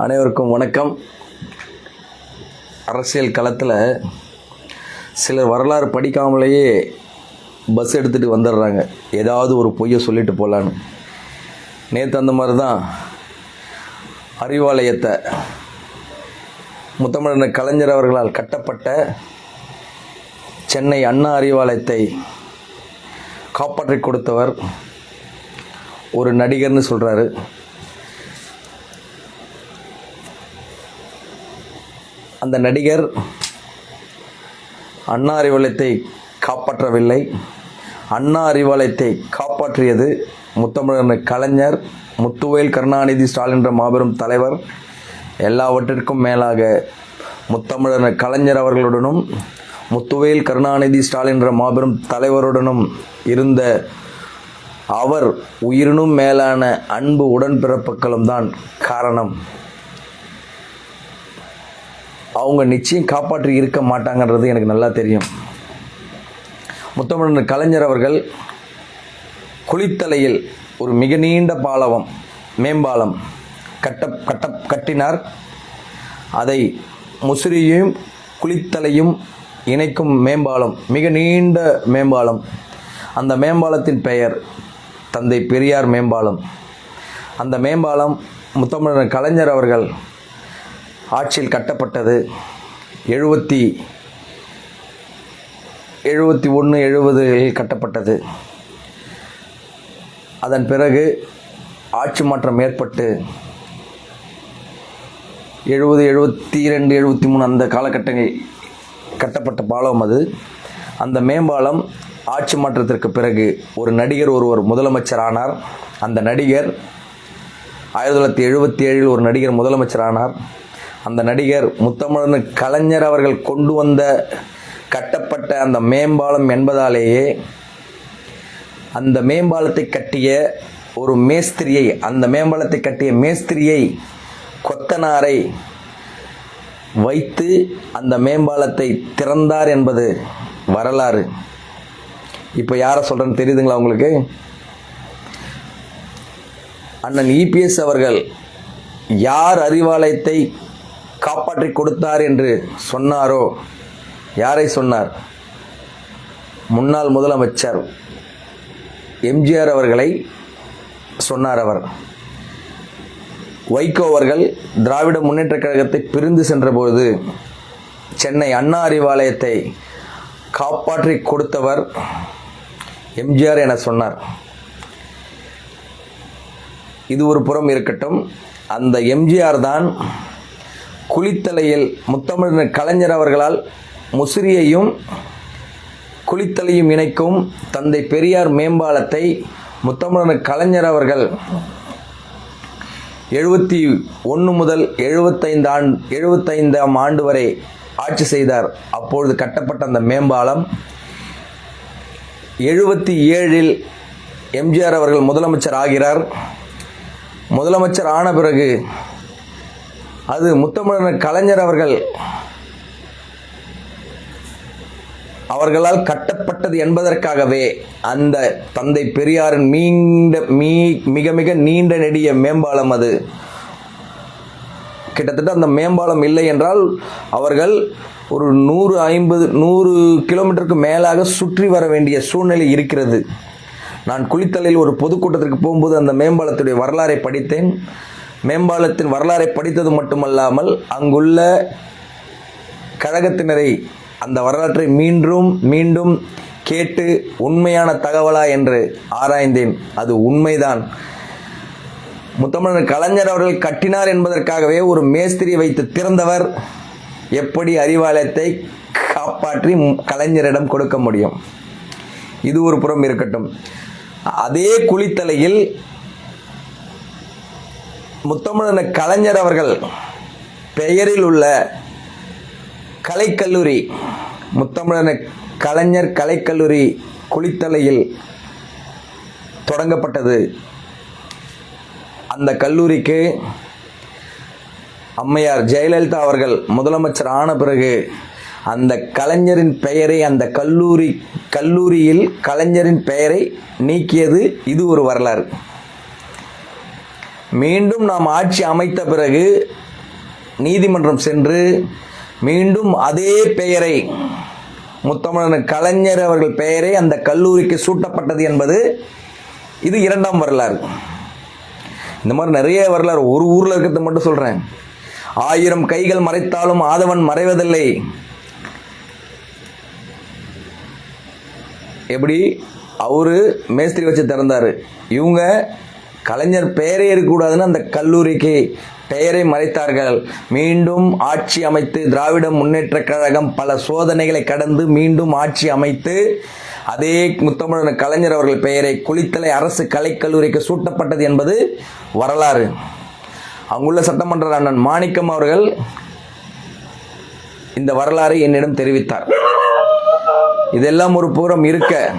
அனைவருக்கும் வணக்கம். அரசியல் களத்தில் சிலர் வரலாறு படிக்காமலேயே பஸ் எடுத்துகிட்டு வந்துடுறாங்க. ஏதாவது ஒரு பொய்யை சொல்லிட்டு போகலான்னு நேற்று அந்த மாதிரி தான் அறிவாலயத்தை முத்தமிழர் கலைஞர் அவர்களால் கட்டப்பட்ட சென்னை அண்ணா அறிவாலயத்தை காப்பாற்றி கொடுத்தவர் ஒரு நடிகர்னு சொல்கிறாரு அந்த நடிகர் அண்ணா அறிவாலயத்தை காப்பாற்றவில்லை. அண்ணா அறிவாலயத்தை காப்பாற்றியது முத்தமிழர் கலைஞர் முத்துவேல் கருணாநிதி ஸ்டாலின் என்ற மாபெரும் தலைவர். எல்லாவற்றிற்கும் மேலாக முத்தமிழர் கலைஞர் அவர்களுடனும் முத்துவேல் கருணாநிதி ஸ்டாலின் என்ற மாபெரும் தலைவருடனும் இருந்த அவர் உயிரினும் மேலான அன்பு உடன்பிறப்புகளும் தான் காரணம். அவங்க நிச்சயம் காப்பாற்றி இருக்க மாட்டாங்கன்றது எனக்கு நல்லா தெரியும். முத்தமிழன் கலைஞர் அவர்கள் குளித்தலையில் ஒரு மிக நீண்ட பாலவம் மேம்பாலம் கட்ட கட்ட கட்டினார். அதை முசிறியையும் குளித்தலையும் இணைக்கும் மேம்பாலம் மிக நீண்ட மேம்பாலம். அந்த மேம்பாலத்தின் பெயர் தந்தை பெரியார் மேம்பாலம். அந்த மேம்பாலம் முத்தமிழர் கலைஞர் அவர்கள் ஆட்சியில் கட்டப்பட்டது. எழுபத்தி எழுபத்தி ஒன்று எழுபதுகளில் கட்டப்பட்டது. அதன் பிறகு ஆட்சி மாற்றம் ஏற்பட்டு எழுபது எழுபத்தி ரெண்டு எழுபத்தி மூணு அந்த காலகட்டங்களில் கட்டப்பட்ட பாலம் அது. அந்த மேம்பாலம் ஆட்சி மாற்றத்திற்கு பிறகு ஒரு நடிகர் ஒருவர் முதலமைச்சர் ஆனார். அந்த நடிகர் ஆயிரத்தி தொள்ளாயிரத்தி எழுபத்தி ஏழில் ஒரு நடிகர் முதலமைச்சர் ஆனார். அந்த நடிகர் முத்தமிழன் கலைஞர் அவர்கள் கொண்டு வந்த கட்டப்பட்ட அந்த மேம்பாலம் என்பதாலேயே அந்த மேம்பாலத்தை கட்டிய ஒரு மேஸ்திரியை அந்த மேம்பாலத்தை கட்டிய மேஸ்திரியை கொத்தனாரை வைத்து அந்த மேம்பாலத்தை திறந்தார் என்பது வரலாறு. இப்போ யாரை சொல்கிறேன்னு தெரியுதுங்களா உங்களுக்கு? அண்ணன் இபிஎஸ் அவர்கள் யார் அறிவாலயத்தை காப்பாற்றி கொடுத்தார் என்று சொன்னாரோ? யாரை சொன்னார்? முன்னாள் முதலமைச்சர் எம்ஜிஆர் அவர்களை சொன்னார் அவர். வைகோ அவர்கள் திராவிட முன்னேற்ற கழகத்தை பிரிந்து சென்றபோது சென்னை அண்ணா அறிவாலயத்தை காப்பாற்றி கொடுத்தவர் எம்ஜிஆர் என சொன்னார். இது ஒரு புறம் இருக்கட்டும். அந்த எம்ஜிஆர் தான் குளித்தலையில் முத்தமிழர் கலைஞர் அவர்களால் முசிறியையும் குளித்தலையும் இணைக்கும் தந்தை பெரியார் மேம்பாலத்தை முத்தமிழர் கலைஞர் அவர்கள் எழுபத்தி ஒன்று முதல் எழுபத்தைந்து ஆண்டு எழுபத்தைந்தாம் ஆண்டு வரை ஆட்சி செய்தார். அப்பொழுது கட்டப்பட்ட அந்த மேம்பாலம் எழுபத்தி ஏழில் எம்ஜிஆர் அவர்கள் முதலமைச்சர் ஆகிறார். முதலமைச்சர் ஆன பிறகு அது முத்தமிழர் கலைஞர் அவர்கள் அவர்களால் கட்டப்பட்டது என்பதற்காகவே அந்த தந்தை பெரியாரின் மீண்ட மீ மிக மிக நீண்ட நெடிய மேம்பாலம் அது. கிட்டத்தட்ட அந்த மேம்பாலம் இல்லை என்றால் அவர்கள் ஒரு நூறு ஐம்பது நூறு கிலோமீட்டருக்கு மேலாக சுற்றி வர வேண்டிய சூழ்நிலை இருக்கிறது. நான் குளித்தலையில் ஒரு பொதுக்கூட்டத்திற்கு போகும்போது அந்த மேம்பாலத்துடைய வரலாறை படித்தேன். மேம்பாலத்தின் வரலாறை படித்தது மட்டுமல்லாமல் அங்குள்ள கழகத்தினரை அந்த வரலாற்றை மீண்டும் மீண்டும் கேட்டு உண்மையான தகவலா என்று ஆராய்ந்தேன். அது உண்மைதான். முத்தமிழர் கலைஞர் அவர்கள் கட்டினார் என்பதற்காகவே ஒரு மேஸ்திரி வைத்து திறந்தவர் எப்படி அறிவாலயத்தை காப்பாற்றி கலைஞரிடம் கொடுக்க முடியும்? இது ஒரு புறம் இருக்கட்டும். அதே குளித்தலையில் முத்தமிழன கலைஞர் அவர்கள் பெயரில் உள்ள கலைக்கல்லூரி முத்தமிழன கலைஞர் கலைக்கல்லூரி குளித்தலையில் தொடங்கப்பட்டது. அந்த கல்லூரிக்கு அம்மையார் ஜெயலலிதா அவர்கள் முதலமைச்சர் ஆன பிறகு அந்த கலைஞரின் பெயரை அந்த கல்லூரி கல்லூரியில் கலைஞரின் பெயரை நீக்கியது இது ஒரு வரலாறு. மீண்டும் நாம் ஆட்சி அமைத்த பிறகு நீதிமன்றம் சென்று மீண்டும் அதே பெயரை முத்தமிழன் கலைஞர் அவர்கள் பெயரே அந்த கல்லூரிக்கு சூட்டப்பட்டது என்பது இது இரண்டாம் வரலாறு. இந்த மாதிரி நிறைய வரலாறு ஒரு ஊரில் இருக்கிறது மட்டும் சொல்கிறேன் ஆயிரம் கைகள் மறைத்தாலும் ஆதவன் மறைவதில்லை. எப்படி? அவரு மேஸ்திரி வச்சு திறந்தாரு. இவங்க கலைஞர் பெயரே இருக்கக்கூடாதுன்னு அந்த கல்லூரிக்கு பெயரை மறைத்தார்கள். மீண்டும் ஆட்சி அமைத்து திராவிட முன்னேற்றக் கழகம் பல சோதனைகளை கடந்து மீண்டும் ஆட்சி அமைத்து அதே முத்தமிழன் கலைஞர் அவர்கள் பெயரை குளித்தலை அரசு கலைக்கல்லூரிக்கு சூட்டப்பட்டது என்பது வரலாறு. அங்குள்ள சட்டமன்ற அண்ணன் மாணிக்கம் அவர்கள் இந்த வரலாறு என்னிடம் தெரிவித்தார். இதெல்லாம் ஒரு புறம் இருக்க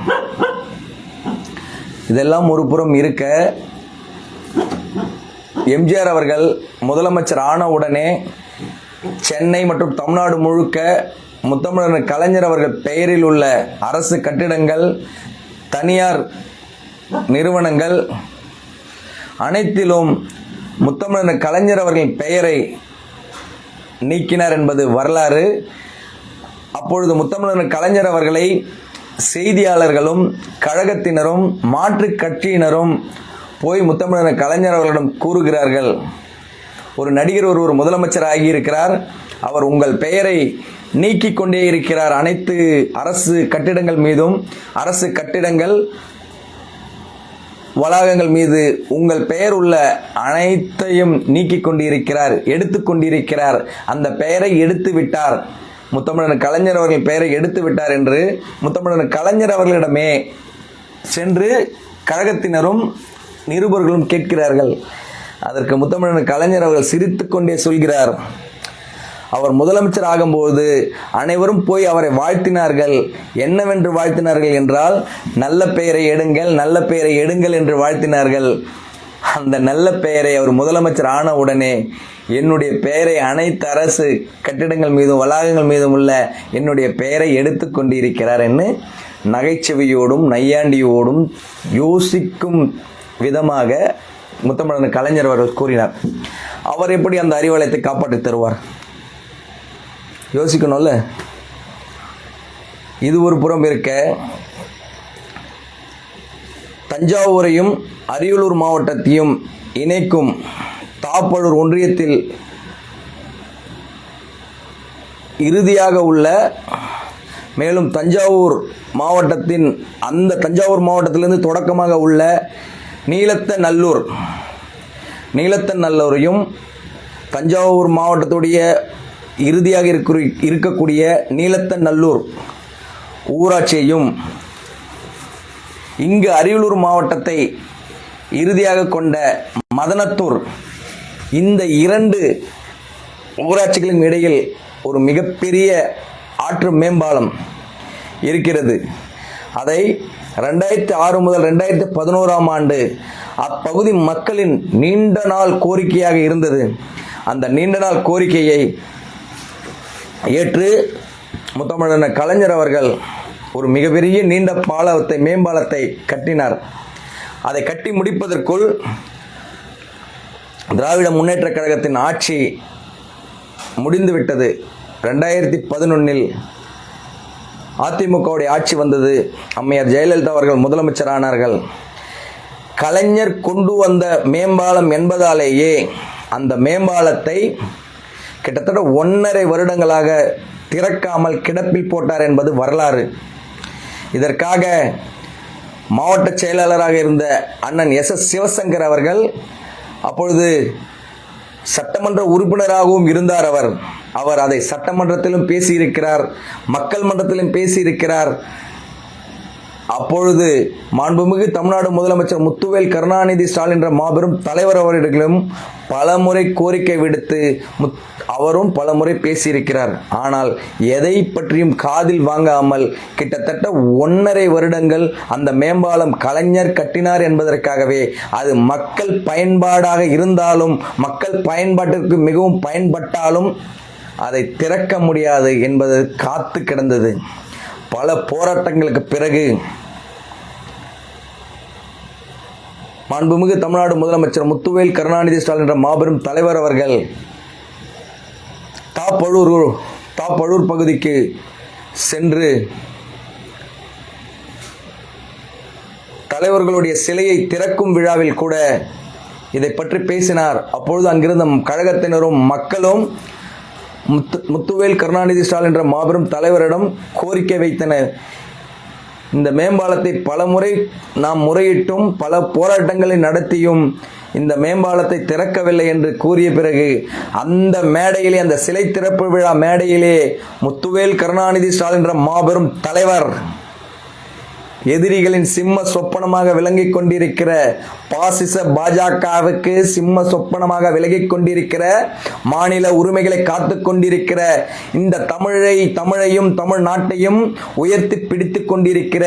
இதெல்லாம் ஒரு புறம் இருக்க எம்ஜிஆர் அவர்கள் முதலமைச்சர் ஆன உடனே சென்னை மற்றும் தமிழ்நாடு முழுக்க முத்தமிழர் கலைஞர் அவர்கள் பெயரில் உள்ள அரசு கட்டிடங்கள் தனியார் நிறுவனங்கள் அனைத்திலும் முத்தமிழர் கலைஞர் அவர்களின் பெயரை நீக்கினார் என்பது வரலாறு. அப்பொழுது முத்தமிழர் கலைஞர் அவர்களை செய்தியாளர்களும் கழகத்தினரும் மாற்று கட்சியினரும் போய் முத்தமிழன கலைஞர் அவர்களிடம் கூறுகிறார்கள். ஒரு நடிகர் ஒருவர் முதலமைச்சர் ஆகியிருக்கிறார் அவர் உங்கள் பெயரை நீக்கிக் கொண்டே இருக்கிறார். அனைத்து அரசு கட்டிடங்கள் மீதும் அரசு கட்டிடங்கள் வளாகங்கள் மீது உங்கள் பெயர் உள்ள அனைத்தையும் நீக்கிக் கொண்டிருக்கிறார் எடுத்து கொண்டிருக்கிறார். அந்த பெயரை எடுத்து விட்டார். முத்தமிழன் கலைஞர் அவர்கள் பெயரை எடுத்து விட்டார் என்று முத்தமிழன் கலைஞர் அவர்களிடமே சென்று கழகத்தினரும் நிருபர்களும் கேட்கிறார்கள். அதற்கு முத்தமிழன் கலைஞர் அவர்கள் சிரித்து கொண்டே சொல்கிறார் அவர் முதலமைச்சர் ஆகும்போது அனைவரும் போய் அவரை வாழ்த்தினார்கள். என்னவென்று வாழ்த்தினார்கள் என்றால் நல்ல பெயரை எடுங்கள் நல்ல பெயரை எடுங்கள் என்று வாழ்த்தினார்கள். அந்த நல்ல பெயரை அவர் முதலமைச்சர் ஆன உடனே என்னுடைய பெயரை அனைத்து அரசு கட்டிடங்கள் மீதும் வளாகங்கள் மீதும் உள்ள என்னுடைய பெயரை எடுத்து கொண்டிருக்கிறார் என்று நகைச்சுவையோடும் நையாண்டியோடும் யோசிக்கும் விதமாக முத்தமிழன் கலைஞர் அவர்கள் கூறினார். அவர் எப்படி அந்த அறிவாலயத்தை காப்பாற்றி தருவார்? யோசிக்கணும்ல? இது ஒரு புறம் இருக்க தஞ்சாவூரையும் அரியலூர் மாவட்டத்தையும் இணைக்கும் தாப்பழூர் ஒன்றியத்தில் இறுதியாக உள்ள மேலும் தஞ்சாவூர் மாவட்டத்தின் அந்த தஞ்சாவூர் மாவட்டத்திலிருந்து தொடக்கமாக உள்ள நீலத்த நல்லூர். நீலத்த நல்லூரையும் தஞ்சாவூர் மாவட்டத்துடைய இறுதியாக இருக்கிற இருக்கக்கூடிய நீலத்த நல்லூர் ஊராட்சியையும் இங்கு அரியலூர் மாவட்டத்தை இறுதியாக கொண்ட மதனத்தூர் இந்த இரண்டு ஊராட்சிகளின் இடையில் ஒரு மிகப்பெரிய ஆற்று மேம்பாலம் இருக்கிறது. அதை ரெண்டாயிரத்தி ஆறு முதல் ரெண்டாயிரத்தி பதினோராம் ஆண்டு அப்பகுதி மக்களின் நீண்ட நாள் கோரிக்கையாக இருந்தது. அந்த நீண்ட நாள் கோரிக்கையை ஏற்று முத்தமிழன கலைஞர் அவர்கள் ஒரு மிகப்பெரிய நீண்ட பாலத்தை மேம்பாலத்தை கட்டினார். அதை கட்டி முடிப்பதற்குள் திராவிட முன்னேற்றக் கழகத்தின் ஆட்சி முடிந்துவிட்டது. ரெண்டாயிரத்தி பதினொன்னில் அதிமுகவுடைய ஆட்சி வந்தது. அம்மையார் ஜெயலலிதா அவர்கள் முதலமைச்சரானார்கள். கலைஞர் கொண்டு வந்த மேம்பாலம் என்பதாலேயே அந்த மேம்பாலத்தை கிட்டத்தட்ட ஒன்றரை வருடங்களாக திறக்காமல் கிடப்பில் போட்டார் என்பது வரலாறு. இதற்காக மாவட்ட செயலாளராக இருந்த அண்ணன் எஸ் எஸ் சிவசங்கர் அவர்கள் அப்பொழுது சட்டமன்ற உறுப்பினராகவும் இருந்தார் அவர். அவர் அதை சட்டமன்றத்திலும் பேசியிருக்கிறார் மக்கள் மன்றத்திலும் பேசியிருக்கிறார். அப்பொழுது மாண்புமிகு தமிழ்நாடு முதலமைச்சர் முத்துவேல் கருணாநிதி ஸ்டாலின் என்ற மாபெரும் தலைவர் அவர்களிடம் பலமுறை கோரிக்கை விடுத்து முத் அவரும் பலமுறை பேசியிருக்கிறார். ஆனால் எதை பற்றியும் காதில் வாங்காமல் கிட்டத்தட்ட ஒன்றரை வருடங்கள் அந்த மேம்பாலம் கலைஞர் கட்டினார் என்பதற்காகவே அது மக்கள் பயன்பாடாக இருந்தாலும் மக்கள் பயன்பாட்டிற்கு மிகவும் பயன்பட்டாலும் அதை திறக்க முடியாது என்பது காத்து கிடந்தது. பல போராட்டங்களுக்கு பிறகு மாண்புமிகு தமிழ்நாடு முதலமைச்சர் முத்துவேல் கருணாநிதி ஸ்டாலின் என்ற மாபெரும் தலைவர் அவர்கள் தாப்பழூர் தாப்பழூர் பகுதிக்கு சென்று தலைவர்களுடைய சிலையை திறக்கும் விழாவில் கூட இதை பற்றி பேசினார். அப்பொழுது அங்கிருந்த கழகத்தினரும் மக்களும் முத்து முத்துவேல் கருணாநிதி ஸ்டாலின் என்ற மாபெரும் தலைவரிடம் கோரிக்கை வைத்தனர். இந்த மேம்பாலத்தை பல முறை நாம் முறையிட்டும் பல போராட்டங்களை நடத்தியும் இந்த மேம்பாலத்தை திறக்கவில்லை என்று கூறிய பிறகு அந்த மேடையிலே அந்த சிலை திறப்பு விழா மேடையிலே முத்துவேல் கருணாநிதி ஸ்டாலின் என்ற மாபெரும் தலைவர் எதிரிகளின் சிம்ம சொப்பனமாக விளங்கிக் கொண்டிருக்கிற பாசிச பாஜகவுக்கு சிம்ம சொப்பனமாக விலகிக் கொண்டிருக்கிற மாநில உரிமைகளை காத்து கொண்டிருக்கிற இந்த தமிழை தமிழையும் தமிழ்நாட்டையும் உயர்த்தி பிடித்து கொண்டிருக்கிற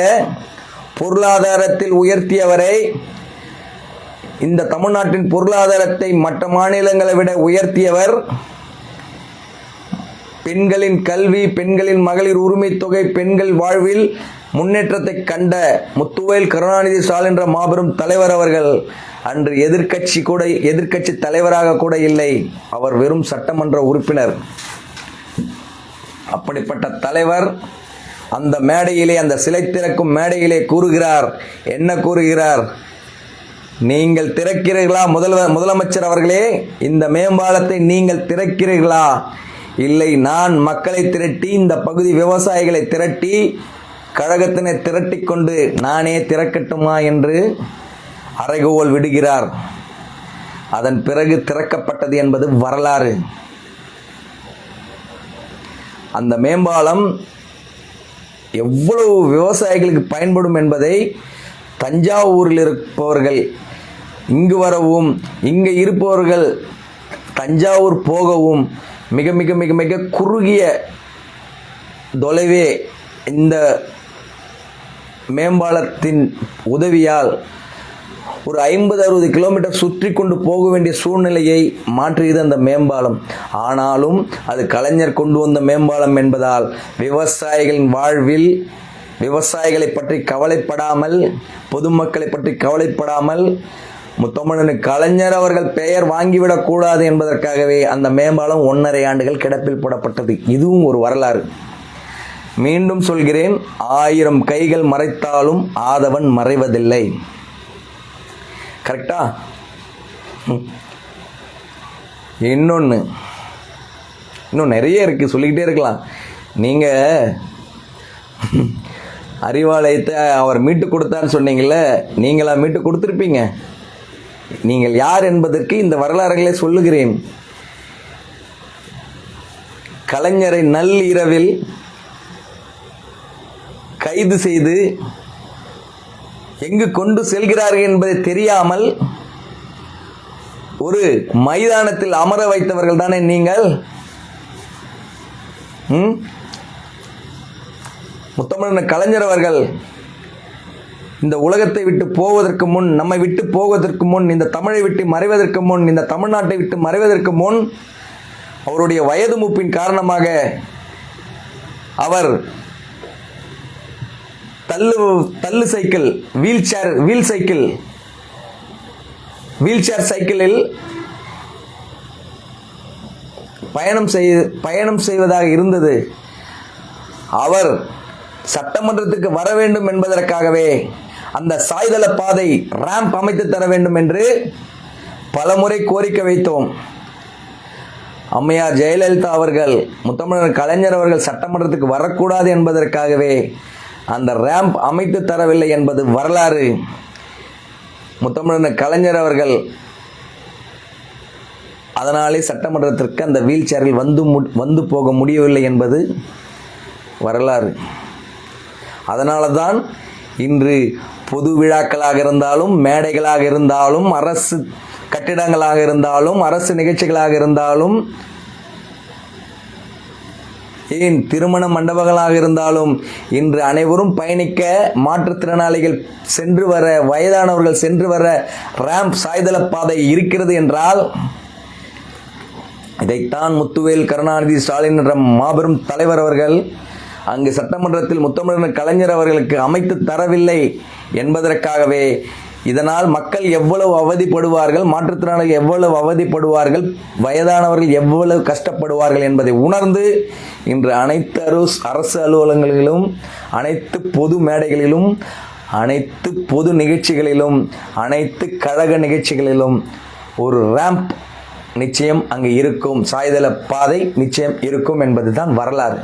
பொருளாதாரத்தில் உயர்த்தியவரை இந்த தமிழ்நாட்டின் பொருளாதாரத்தை மற்ற மாநிலங்களை விட உயர்த்தியவர் பெண்களின் கல்வி பெண்களின் மகளிர் உரிமை தொகை பெண்கள் வாழ்வில் முன்னேற்றத்தை கண்ட முத்துவேல் கருணாநிதி ஸ்டாலின் என்ற மாபெரும் தலைவர் அவர்கள் அன்று எதிர்க்கட்சி கூட எதிர்க்கட்சி தலைவராக கூட இல்லை. அவர் வெறும் சட்டமன்ற உறுப்பினர். அப்படிப்பட்ட தலைவர் அந்த மேடையிலே அந்த சிலை திறக்கும் மேடையிலே கூறுகிறார். என்ன கூறுகிறார்? நீங்கள் திறக்கிறீர்களா? முதல்வர் முதலமைச்சர் அவர்களே இந்த மேம்பாலத்தை நீங்கள் திறக்கிறீர்களா? இல்லை நான் மக்களை திரட்டி இந்த பகுதி விவசாயிகளை திரட்டி கழகத்தினை திரட்டி கொண்டு நானே திறக்கட்டுமா என்று அறைகோல் விடுகிறார். அதன் பிறகு திறக்கப்பட்டது என்பது வரலாறு. அந்த மேம்பாலம் எவ்வளவு விவசாயிகளுக்கு பயன்படும் என்பதை தஞ்சாவூரில் இருப்பவர்கள் இங்கு வரவும் இங்கே இருப்பவர்கள் தஞ்சாவூர் போகவும் மிக மிக மிக மிக குறுகிய தொலைவே இந்த மேம்பாலத்தின் உதவியால் ஒரு ஐம்பது அறுபது கிலோமீட்டர் சுற்றி கொண்டு போக வேண்டிய சூழ்நிலையை மாற்றியது அந்த மேம்பாலம். ஆனாலும் அது கலைஞர் கொண்டு வந்த மேம்பாலம் என்பதால் விவசாயிகளின் வாழ்வில் விவசாயிகளை பற்றி கவலைப்படாமல் பொதுமக்களை பற்றி கவலைப்படாமல் முத்தமிழனு கலைஞர் அவர்கள் பெயர் வாங்கிவிடக் கூடாது என்பதற்காகவே அந்த மேம்பாலம் ஒன்றரை ஆண்டுகள் கிடப்பில் போடப்பட்டது. இதுவும் ஒரு வரலாறு. மீண்டும் சொல்கிறேன் ஆயிரம் கைகள் மறைத்தாலும் ஆதவன் மறைவதில்லை. கரெக்டா இன்னொன்று இன்னும் நிறைய இருக்குது சொல்லிக்கிட்டே இருக்கலாம். நீங்கள் அறிவாலயத்தை அவர் மீட்டு கொடுத்தான்னு சொன்னீங்கல்ல நீங்களா மீட்டு கொடுத்துருப்பீங்க? நீங்கள் யார் என்பதற்கு இந்த வரலாறுகளை சொல்லுகிறேன் கலைஞரை நள்ளிரவில் கைது செய்து எங்கு கொண்டு செல்கிறார்கள் என்பதை தெரியாமல் ஒரு மைதானத்தில் அமர வைத்தவர்கள் தானே நீங்கள் ம்? கலைஞர் அவர்கள் இந்த உலகத்தை விட்டு போவதற்கு முன் நம்மை விட்டு போவதற்கு முன் இந்த தமிழை விட்டு மறைவதற்கு முன் இந்த தமிழ்நாட்டை விட்டு மறைவதற்கு முன் அவருடைய வயது மூப்பின் காரணமாக அவர் தள்ளு தள்ளு cycle wheel chair wheel cycle wheel chair சைக்கிளில் பயணம் செய் பயணம் செய்வதாக இருந்தது. அவர் சட்டமன்றத்துக்கு வர வேண்டும் என்பதற்காகவே அந்த சாய்தள பாதை ரேம்ப் அமைத்து தர வேண்டும் என்று பலமுறை கோரிக்கை வைத்தோம். அம்மையார் ஜெயலலிதா அவர்கள் முத்தமிழர் கலைஞர் அவர்கள் சட்டமன்றத்துக்கு வரக்கூடாது என்பதற்காகவே அந்த ரேம்ப் அமைத்து தரவில்லை என்பது வரலாறு. முத்தமிழர் கலைஞர் அவர்கள் அதனாலே சட்டமன்றத்திற்கு அந்த வீல் சேரில் வந்து வந்து போக முடியவில்லை என்பது வரலாறு. அதனால தான் இன்று பொது விழாக்களாக இருந்தாலும் மேடைகளாக இருந்தாலும் அரசு கட்டிடங்களாக இருந்தாலும் அரசு நிகழ்ச்சிகளாக இருந்தாலும் ஏன் திருமண மண்டபங்களாக இருந்தாலும் இன்று அனைவரும் பயணிக்க மாற்றுத்திறனாளிகள் சென்று வர வயதானவர்கள் சென்று வர ரேம்ப் சாய்தள பாதை இருக்கிறது என்றால் இதைத்தான் முத்துவேல் கருணாநிதி ஸ்டாலின் என்ற மாபெரும் தலைவர் அவர்கள் அங்கு சட்டமன்றத்தில் முத்தமிழர் கலைஞர் அவர்களுக்கு அமைத்து தரவில்லை என்பதற்காகவே இதனால் மக்கள் எவ்வளவு அவதிப்படுவார்கள் மாற்றுத்திறனாளிகள் எவ்வளவு அவதிப்படுவார்கள் வயதானவர்கள் எவ்வளவு கஷ்டப்படுவார்கள் என்பதை உணர்ந்து இன்று அனைத்து அரசு அரசு அலுவலகங்களிலும் அனைத்து பொது மேடைகளிலும் அனைத்து பொது நிகழ்ச்சிகளிலும் அனைத்து கழக நிகழ்ச்சிகளிலும் ஒரு ரேம்ப் நிச்சயம் அங்கு இருக்கும் சாய்தள பாதை நிச்சயம் இருக்கும் என்பதுதான் வரலாறு.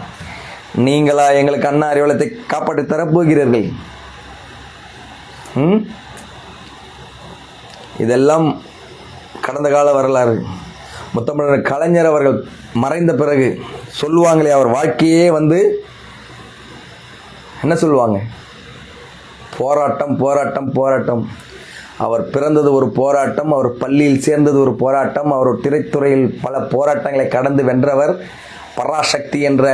நீங்களா எங்களுக்கு அண்ணா அறிவலத்தை காப்பாற்றி தரப்போகிறீர்கள் இதெல்லாம் கடந்த கால வரலாறு. முத்தமிழர் கலைஞர் அவர்கள் மறைந்த பிறகு சொல்லுவாங்களே அவர் வாழ்க்கையே வந்து என்ன சொல்லுவாங்க? போராட்டம் போராட்டம் போராட்டம். அவர் பிறந்தது ஒரு போராட்டம் அவர் பள்ளியில் சேர்ந்தது ஒரு போராட்டம் அவர் திரைத்துறையில் பல போராட்டங்களை கடந்து வென்றவர் பராசக்தி என்ற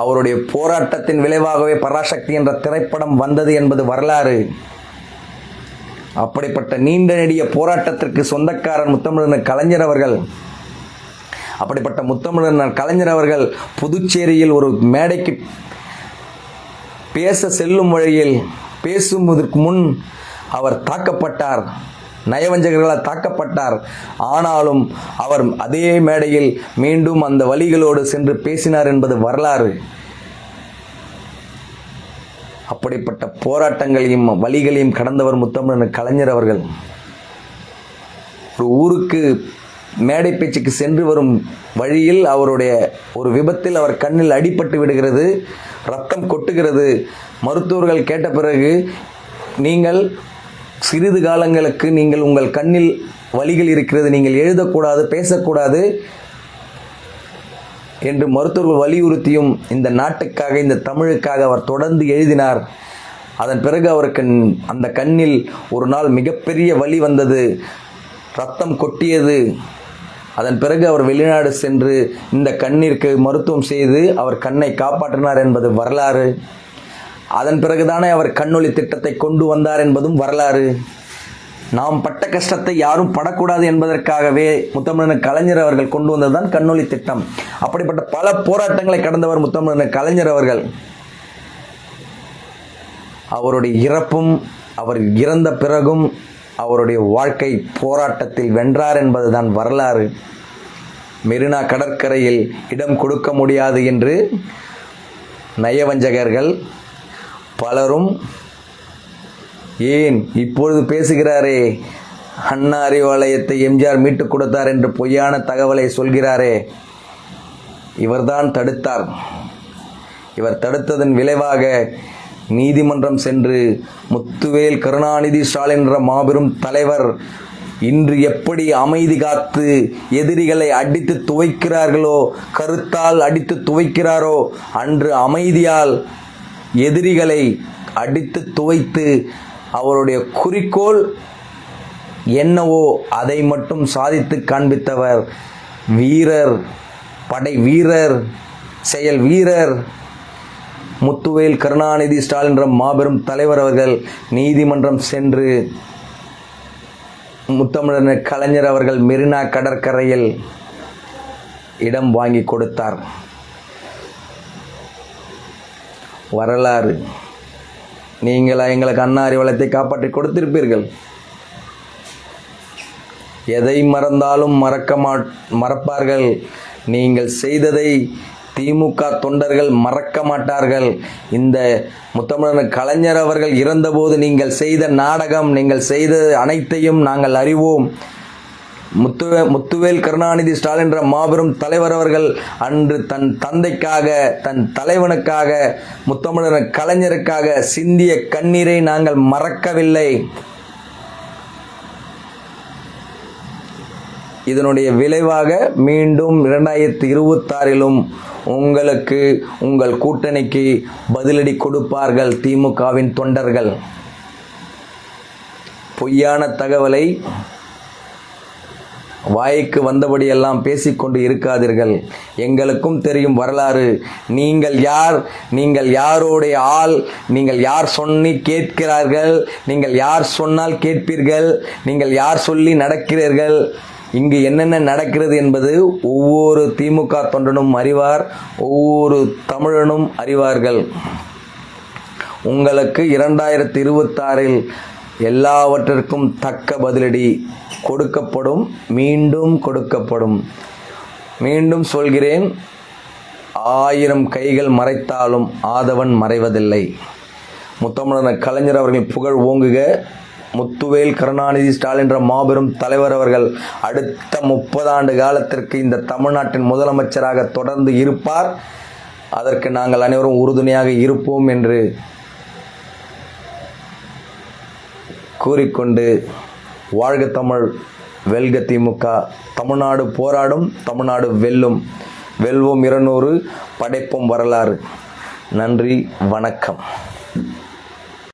அவருடைய போராட்டத்தின் விளைவாகவே பராசக்தி என்ற திரைப்படம் வந்தது என்பது வரலாறு. அப்படிப்பட்ட நீண்ட நெடிய போராட்டத்திற்கு சொந்தக்காரர் முத்தமிழன் கலைஞர் அவர்கள் அப்படிப்பட்ட முத்தமிழன் கலைஞர் அவர்கள் புதுச்சேரியில் ஒரு மேடைக்கு பேச செல்லும் வழியில் பேசுவதற்கு முன் அவர் தாக்கப்பட்டார். நயவஞ்சகர்களால் தாக்கப்பட்டார். ஆனாலும் அவர் அதே மேடையில் மீண்டும் அந்த வழிகளோடு சென்று பேசினார் என்பது வரலாறு. அப்படிப்பட்ட போராட்டங்களையும் வழிகளையும் கடந்தவர் முத்தமிழன் கலைஞர் அவர்கள். ஒரு ஊருக்கு மேடை பேச்சுக்கு சென்று வரும் வழியில் அவருடைய ஒரு விபத்தில் அவர் கண்ணில் அடிபட்டு விடுகிறது ரத்தம் கொட்டுகிறது. மருத்துவர்கள் கேட்ட பிறகு நீங்கள் சிறிது காலங்களுக்கு நீங்கள் உங்கள் கண்ணில் வலிகள் இருக்கிறது நீங்கள் எழுதக்கூடாது பேசக்கூடாது என்று மருத்துவர்கள் வலியுறுத்தியும் இந்த நாட்டுக்காக இந்த தமிழுக்காக அவர் தொடர்ந்து எழுதினார். அதன் பிறகு அவருக்கு அந்த கண்ணில் ஒரு நாள் மிகப்பெரிய வலி வந்தது. ரத்தம் கொட்டியது. அதன் பிறகு அவர் வெளிநாடு சென்று இந்த கண்ணிற்கு மருத்துவம் செய்து அவர் கண்ணை காப்பாற்றினார் என்பது வரலாறு. அதன் பிறகுதானே அவர் கண்ணொளி திட்டத்தை கொண்டு வந்தார் என்பதும் வரலாறு. நாம் பட்ட கஷ்டத்தை யாரும் படக்கூடாது என்பதற்காகவே முத்தமிழன் கலைஞர் அவர்கள் கொண்டு வந்ததுதான் கண்ணொளி திட்டம். அப்படிப்பட்ட பல போராட்டங்களை கடந்தவர் முத்தமிழன் கலைஞர் அவர்கள். அவருடைய இறப்பும் அவர் இறந்த பிறகும் அவருடைய வாழ்க்கை போராட்டத்தில் வென்றார் என்பதுதான் வரலாறு. மெரினா கடற்கரையில் இடம் கொடுக்க முடியாது என்று நயவஞ்சகர்கள் பலரும் ஏன் இப்பொழுது பேசுகிறாரே? அண்ணா அறிவாலயத்தை எம்ஜிஆர் மீட்டுக் கொடுத்தார் என்று பொய்யான தகவலை சொல்கிறாரே. இவர்தான் தடுத்தார். இவர் தடுத்ததன் விளைவாக நீதிமன்றம் சென்று முத்துவேல் கருணாநிதி ஸ்டாலின் என்ற மாபெரும் தலைவர் இன்று எப்படி அமைதி காத்து எதிரிகளை அடித்து துவைக்கிறார்களோ கருத்தால் அடித்து துவைக்கிறாரோ அன்று அமைதியால் எதிரிகளை அடித்து துவைத்து அவருடைய குறிக்கோள் என்னவோ அதை மட்டும் சாதித்து காண்பித்தவர் வீரர் படை வீரர் செயல் வீரர். முத்துவேல் கருணாநிதி ஸ்டாலின் என்ற மாபெரும் தலைவர் அவர்கள் நீதிமன்றம் சென்று முத்தமிழர் கலைஞர் அவர்கள் மெரினா கடற்கரையில் இடம் வாங்கி கொடுத்தார். வரலாறு. நீங்களா எங்களுக்கு கண்ணாரி வளத்தை காப்பாற்றி கொடுத்திருப்பீர்கள். எதை மறந்தாலும் மறக்க மா மறப்பார்கள். நீங்கள் செய்ததை திமுக தொண்டர்கள் மறக்க மாட்டார்கள். இந்த முத்தமிழன் கலைஞர் அவர்கள் இறந்தபோது நீங்கள் செய்த நாடகம் நீங்கள் செய்த அனைத்தையும் நாங்கள் அறிவோம். முத்துவே முத்துவேல் கருணாநிதி ஸ்டாலின் என்ற மாபெரும் தலைவர் அவர்கள் அன்று தன் தந்தைக்காக தன் தலைவனுக்காக முத்தமிழர் கலைஞருக்காக சிந்திய கண்ணீரை நாங்கள் மறக்கவில்லை. இதனுடைய விளைவாக மீண்டும் இரண்டாயிரத்தி இருபத்தாறிலும் உங்களுக்கு உங்கள் கூட்டணிக்கு பதிலடி கொடுப்பார்கள் திமுகவின் தொண்டர்கள். பொய்யான தகவலை வாய்க்கு வந்தபடியெல்லாம் பேசிக்கொண்டு இருக்காதீர்கள். எங்களுக்கும் தெரியும் வரலாறு. நீங்கள் யார்? நீங்கள் யாருடைய ஆள்? நீங்கள் யார் சொன்னி கேட்கிறார்கள்? நீங்கள் யார் சொன்னால் கேட்பீர்கள்? நீங்கள் யார் சொல்லி நடக்கிறீர்கள்? இங்கு என்னென்ன நடக்கிறது என்பது ஒவ்வொரு திமுக தொண்டனும் அறிவார் ஒவ்வொரு தமிழனும் அறிவார்கள். உங்களுக்கு இரண்டாயிரத்தி இருபத்தாறில் எல்லாவற்றிற்கும் தக்க பதிலடி கொடுக்கப்படும் மீண்டும் கொடுக்கப்படும். மீண்டும் சொல்கிறேன் ஆயிரம் கைகள் மறைத்தாலும் ஆதவன் மறைவதில்லை. முத்தமிழன கலைஞர் அவர்களின் புகழ் ஓங்குக. முத்துவேல் கருணாநிதி ஸ்டாலின் என்ற மாபெரும் தலைவர் அவர்கள் அடுத்த முப்பது ஆண்டு காலத்திற்கு இந்த தமிழ்நாட்டின் முதலமைச்சராக தொடர்ந்து இருப்பார். அதற்கு நாங்கள் அனைவரும் உறுதுணையாக இருப்போம் என்று கூறிக்கொண்டு வாழ்க தமிழ் வெல்க திமுக. தமிழ்நாடு போராடும் தமிழ்நாடு வெல்லும். வெல்வோம் இருநூறு படைப்போம் வரலாறு. நன்றி வணக்கம்.